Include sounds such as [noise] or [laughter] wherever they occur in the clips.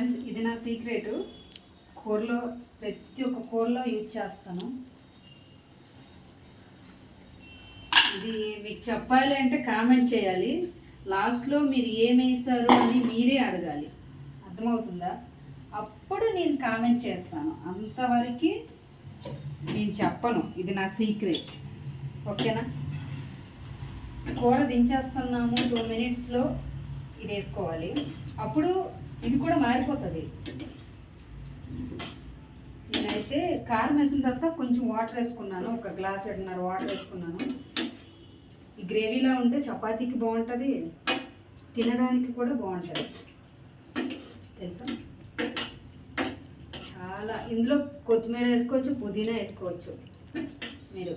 Friends ఇది నా secret. కూరలో ప్రతి ఒక్క కూరలో యూజ్ చేస్తాను. ఇది మీకు చెప్పాలి అంటే కామెంట్ చేయాలి. లాస్ట్లో మీరు ఏమేసారు అని మీరే అడగాలి. అర్థమవుతుందా? అప్పుడు నేను కామెంట్ చేస్తాను. అంతవరకు నేను చెప్పను. ఇది నా సీక్రెట్. ఓకేనా? కూర దించేస్తున్నాము. టూ మినిట్స్లో ఇది వేసుకోవాలి. అప్పుడు ఇది కూడా మారిపోతుంది. నేనైతే కారం వేసిన తర్వాత కొంచెం వాటర్ వేసుకున్నాను. ఒక గ్లాస్ ఎడున్నర వాటర్ వేసుకున్నాను. ఈ గ్రేవీలా ఉంటే చపాతీకి బాగుంటుంది. తినడానికి కూడా బాగుంటుంది. తెలుసా? చాలా. ఇందులో కొత్తిమీర వేసుకోవచ్చు పుదీనా వేసుకోవచ్చు. మీరు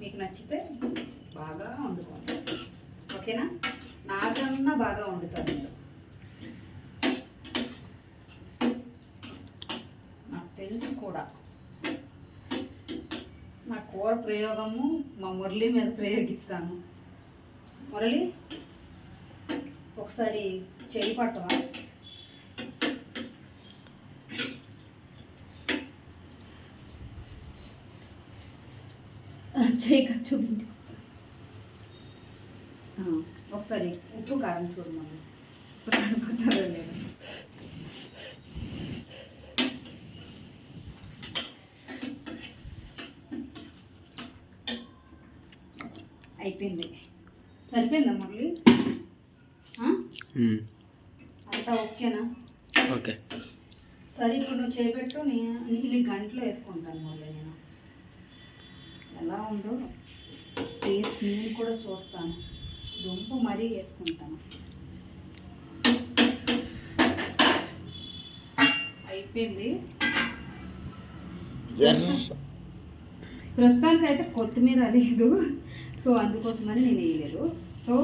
మీకు నచ్చితే బాగా వండుకోండి. ఓకేనా? నాకన్నా బాగా వండుతాను తెలుసు కూడా. నా కూర ప్రయోగము మా మురళి మీద ప్రయోగిస్తాను. మురళి ఒకసారి చేయి పట్టవా చేయి చూపించు. ఒకసారి ఉప్పు కారం చూడమని మమ్మీ ఉప్పు లేదు. అయిపోయింది. సరిపోయిందా మురళి? అంతా ఓకేనా? ఓకే. సరే ఇప్పుడు నువ్వు చేపెట్టు నేను గంటలో వేసుకుంటాను మళ్ళీ నేను. ఎలా ఉందో? టేస్ట్ నేను కూడా చూస్తాను. దుంపు మరీ వేసుకుంటాను. అయిపోయింది? ప్రస్తుతానికి అయితే కొత్తిమీర లేదు. సో అందుకోసమని నేను వేయలేదు. సో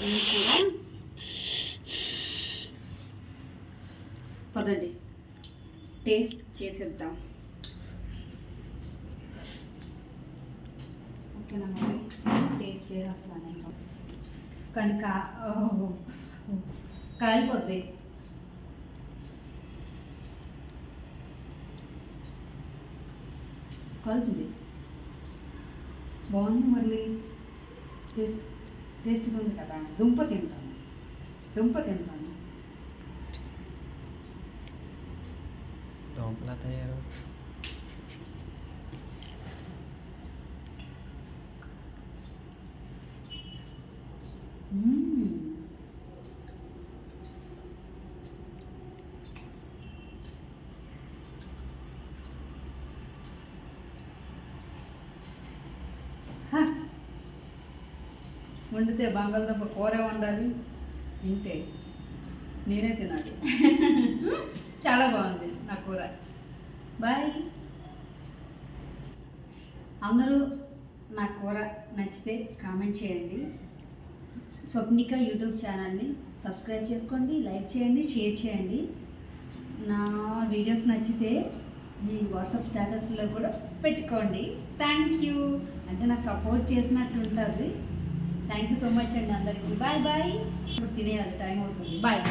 నేను కూడా పదండి. టేస్ట్ చేసేద్దాం. ఓకేనా మరి? టేస్ట్ చేసేస్తాను ఇంకా. కానీ కా కాలిపోద్ది. కాలుతుంది. బాగుంది మళ్ళీ టేస్ట్ టేస్ట్గా ఉంది కదా. దుంప తింటాను. దుంప తింటాను. దోమలా తయారు. మ్మ్. వండితే బంగాళదుంప కూర వండాలి. తింటే నేనే తినాలి. [laughs] చాలా బాగుంది నా కూర. బాయ్. అందరూ నా కూర నచ్చితే కామెంట్ చేయండి. స్వప్నిక యూట్యూబ్ ఛానల్ని సబ్స్క్రైబ్ చేసుకోండి లైక్ చేయండి షేర్ చేయండి. నా వీడియోస్ నచ్చితే మీ వాట్సాప్ స్టేటస్లో కూడా పెట్టుకోండి. Thank you. అంటే నాకు సపోర్ట్ చేసినట్టు ఉంటుంది. థ్యాంక్ యూ సో మచ్ అండి అందరికీ. బాయ్ బాయ్ ఇప్పుడు తినేయాలి. టైం అవుతుంది. బాయ్